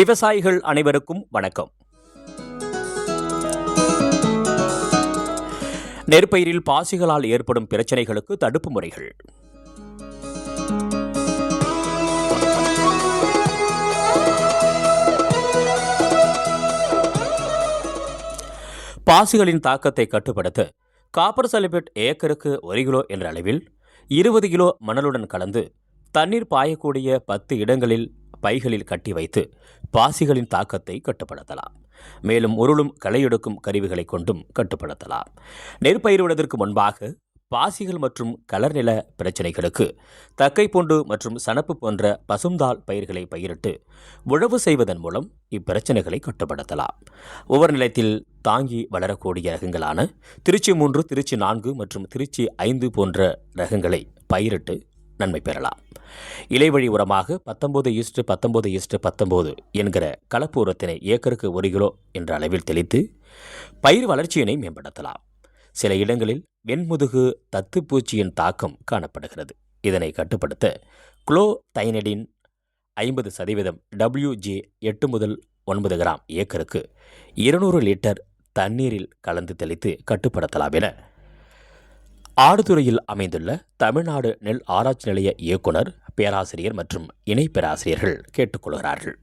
விவசாயிகள் அனைவருக்கும் வணக்கம். நெற்பயிரில் பாசிகளால் ஏற்படும் பிரச்சனைகளுக்கு தடுப்பு முறைகள். பாசிகளின் தாக்கத்தை கட்டுப்படுத்த காப்பர் சல்பேட் ஏக்கருக்கு ஒரு கிலோ என்ற அளவில் இருபது கிலோ மணலுடன் கலந்து தண்ணீர் பாயக்கூடிய பத்து இடங்களில் பைகளில் கட்டி வைத்து பாசிகளின் தாக்கத்தை கட்டுப்படுத்தலாம். மேலும் உருளும் களையெடுக்கும் கருவிகளை கொண்டும் கட்டுப்படுத்தலாம். நெற்பயிரிடுவதற்கு முன்பாக பாசிகள் மற்றும் கலர் நில தக்கை தக்கைப்பூண்டு மற்றும் சணப்பு போன்ற பசுந்தாள் பயிர்களை பயிரிட்டு உழவு செய்வதன் மூலம் இப்பிரச்சனைகளை கட்டுப்படுத்தலாம். ஒவ்வொரு நிலத்தில் தாங்கி வளரக்கூடிய ரகங்களான திருச்சி மூன்று திருச்சி நான்கு மற்றும் திருச்சி ஐந்து போன்ற ரகங்களை பயிரிட்டு நன்மை பெறலாம். இலைவழி உரமாக பத்தொன்பது ஈஸ்ட்டு பத்தொன்பது ஈஸ்ட்டு பத்தொம்போது என்கிற கலப்பு உரத்தினை ஏக்கருக்கு ஒரு கிலோ என்ற அளவில் தெளித்து பயிர் வளர்ச்சியினை மேம்படுத்தலாம். சில இடங்களில் வெண்முதுகு தத்துப்பூச்சியின் தாக்கம் காணப்படுகிறது. இதனை கட்டுப்படுத்த குளோ தைனடின் ஐம்பது சதவீதம் டபிள்யூஜி எட்டு முதல் ஒன்பது கிராம் ஏக்கருக்கு இருநூறு லிட்டர் தண்ணீரில் கலந்து தெளித்து கட்டுப்படுத்தலாம் என ஆடுதுறையில் அமைந்துள்ள தமிழ்நாடு நெல் ஆராய்ச்சி நிலைய இயக்குனர் பேராசிரியர் மற்றும் இணை பேராசிரியர்கள் கேட்டுக்கொள்கிறார்கள்.